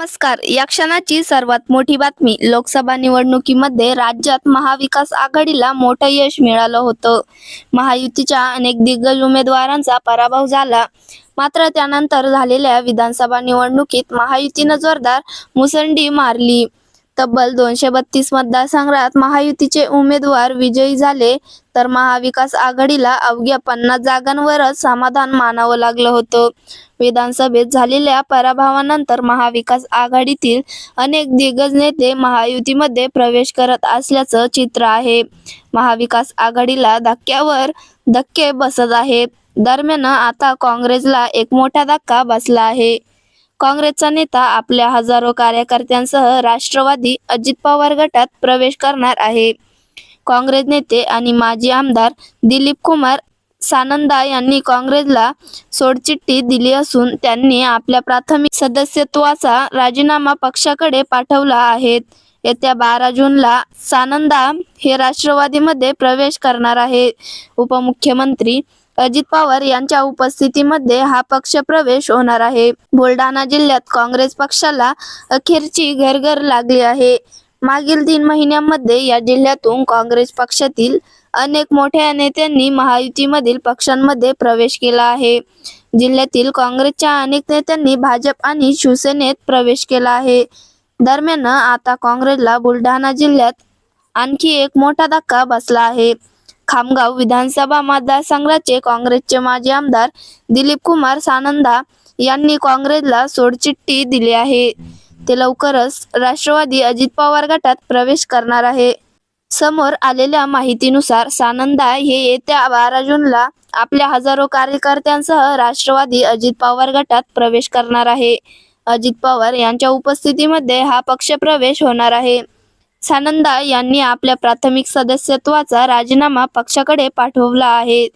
नमस्कार. या क्षणाची सर्वात मोठी बातमी लोकसभा निवडणुकीमध्ये राज्यात महाविकास आघाडीला मोठं यश मिळालं होतं. महायुतीच्या अनेक दिग्गज उमेदवारांचा पराभव झाला. मात्र त्यानंतर झालेल्या विधानसभा निवडणुकीत महायुतीनं जोरदार मुसंडी मारली. तब्बल दोनशे बत्तीस मतदारसंघात महायुतीचे उमेदवार विजयी झाले तर महाविकास आघाडीला अवघ्या पन्नास जागांवरच समाधान मानावं लागलं होतं. विधानसभेत झालेल्या पराभवानंतर महाविकास आघाडीतील अनेक दिग्गज नेते महायुतीमध्ये प्रवेश करत असल्याचं चित्र आहे. महाविकास आघाडीला धक्क्यावर धक्के बसत आहेत दरम्यान आता काँग्रेसला एक मोठा धक्का बसला आहे. काँग्रेसचा नेता आपल्या हजारो कार्यकर्त्यांसह राष्ट्रवादी अजित पवार गटात प्रवेश करणार आहे. काँग्रेस नेते आणि माजी आमदार दिलीप कुमार सानंदा यांनी काँग्रेसला सोडचिठ्ठी दिली असून त्यांनी आपल्या प्राथमिक सदस्यत्वाचा राजीनामा पक्षाकडे पाठवला आहेत येत्या बारा जूनला सानंदा हे राष्ट्रवादीमध्ये प्रवेश करणार आहे. उपमुख्यमंत्री अजित पवार यांच्या उपस्थितीमध्ये हा पक्ष प्रवेश होणार आहे. बुलढाणा जिल्ह्यात काँग्रेस पक्षाला अखेरची घरघर लागली आहे. मागील तीन महिन्यांमध्ये या जिल्ह्यातून काँग्रेस पक्षातील अनेक मोठ्या नेत्यांनी महायुतीमधील पक्षांमध्ये प्रवेश केला आहे. जिल्ह्यातील काँग्रेसच्या अनेक नेत्यांनी भाजप आणि शिवसेनेत प्रवेश केला आहे. दरम्यान आता काँग्रेसला बुलढाणा जिल्ह्यात आणखी एक मोठा धक्का बसला आहे. खामगाव विधानसभा मतदारसंघाचे काँग्रेसचे माजी आमदार दिलीप कुमार सानंदा यांनी काँग्रेसला सोडचिठ्ठी दिली आहे. ते लवकरच राष्ट्रवादी अजित पवार गटात प्रवेश करणार आहे. समोर आलेल्या माहितीनुसार सानंदा हे येत्या बारा जूनला आपल्या हजारो कार्यकर्त्यांसह राष्ट्रवादी अजित पवार गटात प्रवेश करणार आहे. अजित पवार यांच्या उपस्थितीमध्ये हा पक्ष प्रवेश होणार आहे. सानंदा यांनी आपल्या प्राथमिक सदस्यत्वाचा राजीनामा पक्षाकडे पाठवला आहे.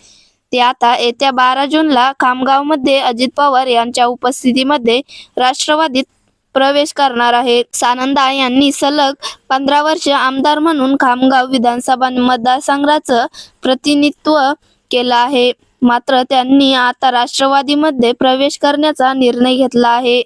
ते आता येत्या बारा जूनला खामगावमध्ये अजित पवार यांच्या उपस्थितीमध्ये राष्ट्रवादीत प्रवेश करणार आहेत. सानंदा यांनी सलग पंधरा वर्ष आमदार म्हणून खामगाव विधानसभा मतदारसंघाचं प्रतिनिधित्व केलं आहे. मात्र त्यांनी आता राष्ट्रवादीमध्ये प्रवेश करण्याचा निर्णय घेतला आहे.